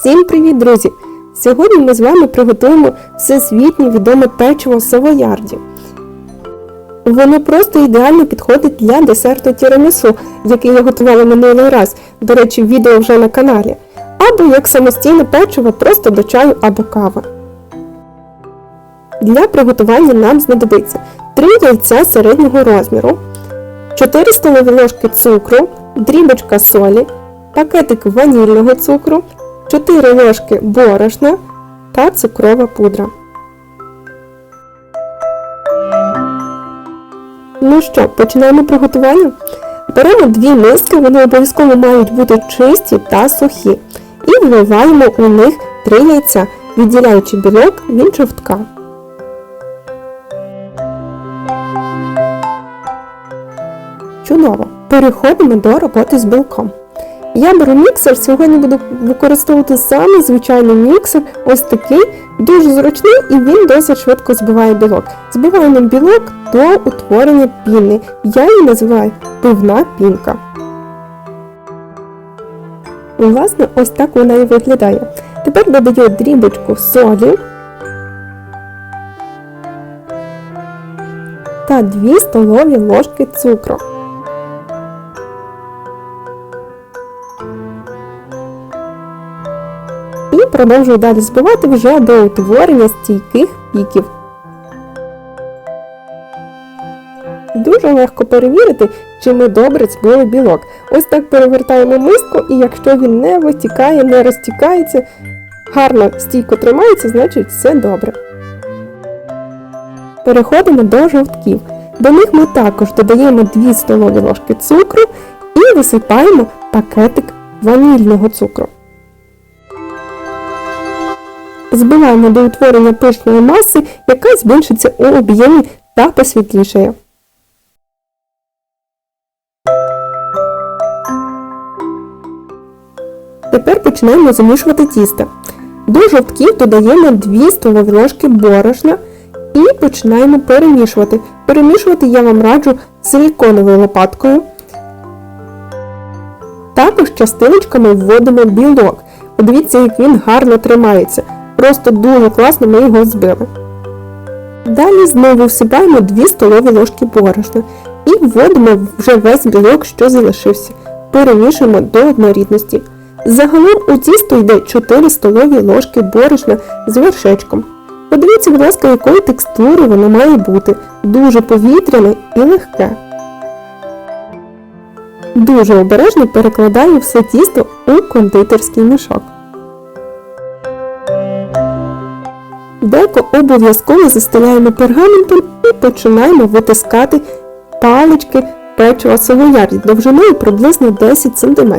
Всім привіт, друзі! Сьогодні ми з вами приготуємо всесвітнє відоме печиво савоярді. Воно просто ідеально підходить для десерту тірамісу, який я готувала минулий раз. До речі, відео вже на каналі. Або як самостійне печиво просто до чаю або кави. Для приготування нам знадобиться 3 яйця середнього розміру, 4 столові ложки цукру, дрібочка солі, пакетик ванільного цукру, 4 ложки борошна та цукрова пудра. Ну що, починаємо приготування? Беремо дві миски, вони обов'язково мають бути чисті та сухі. І вливаємо у них 3 яйця, відділяючи білок від жовтка. Чудово! Переходимо до роботи з білком. Я беру міксер, сьогодні буду використовувати саме звичайний міксер, ось такий, дуже зручний і він досить швидко збиває білок. Збиваємо білок до утворення піни. Я її називаю пивна пінка. Власне, ось так вона і виглядає. Тепер додаю дрібочку солі та 2 столові ложки цукру. Продовжую далі збивати вже до утворення стійких піків. Дуже легко перевірити, чи ми добре збили білок. Ось так перевертаємо миску, і якщо він не витікає, не розтікається, гарно стійко тримається, значить все добре. Переходимо до жовтків. До них ми також додаємо 2 столові ложки цукру і висипаємо пакетик ванільного цукру. Збиваємо до утворення пишної маси, яка збільшиться у об'ємі та посвітлішає. Тепер починаємо замішувати тісто. До жовтків додаємо 2 столові ложки борошна і починаємо перемішувати. Перемішувати я вам раджу силіконовою лопаткою. Також частиночками вводимо білок. Подивіться, як він гарно тримається. Просто дуже класно ми його збили. Далі знову всипаємо 2 столові ложки борошна і вводимо вже весь білок, що залишився. Перемішуємо до однорідності. Загалом у тісто йде 4 столові ложки борошна з вершечком. Подивіться, будь ласка, якої текстури воно має бути. Дуже повітряне і легке. Дуже обережно перекладаю все тісто у кондитерський мішок. Деко обов'язково застеляємо пергаментом і починаємо витискати палички печива савоярді довжиною приблизно 10 см.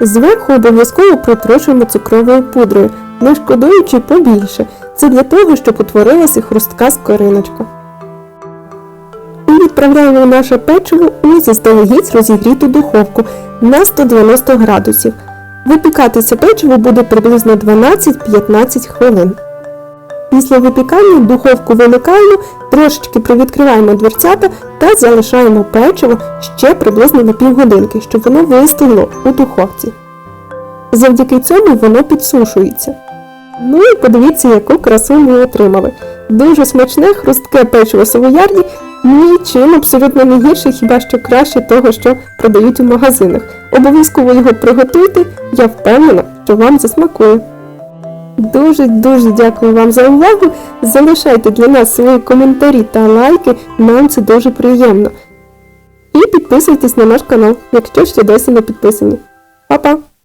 Зверху обов'язково притрушуємо цукровою пудрою, не шкодуючи побільше. Це для того, щоб утворилася хрустка скориночка. І відправляємо наше печиво у заздалегідь розігріту духовку на 190 градусів. Випікатися печиво буде приблизно 12-15 хвилин. Після випікання духовку вимикаємо, трошечки привідкриваємо дверцята та залишаємо печиво ще приблизно на півгодинки, щоб воно вистигло у духовці. Завдяки цьому воно підсушується. Ну і подивіться, яку красу ми отримали. Дуже смачне, хрустке печиво савоярді, нічим абсолютно не гірше, хіба що краще того, що продають у магазинах. Обов'язково його приготуйте, я впевнена, що вам засмакує. Дуже-дуже дякую вам за увагу. Залишайте для нас свої коментарі та лайки, нам це дуже приємно. І підписуйтесь на наш канал, якщо ще досі не підписані. Па-па!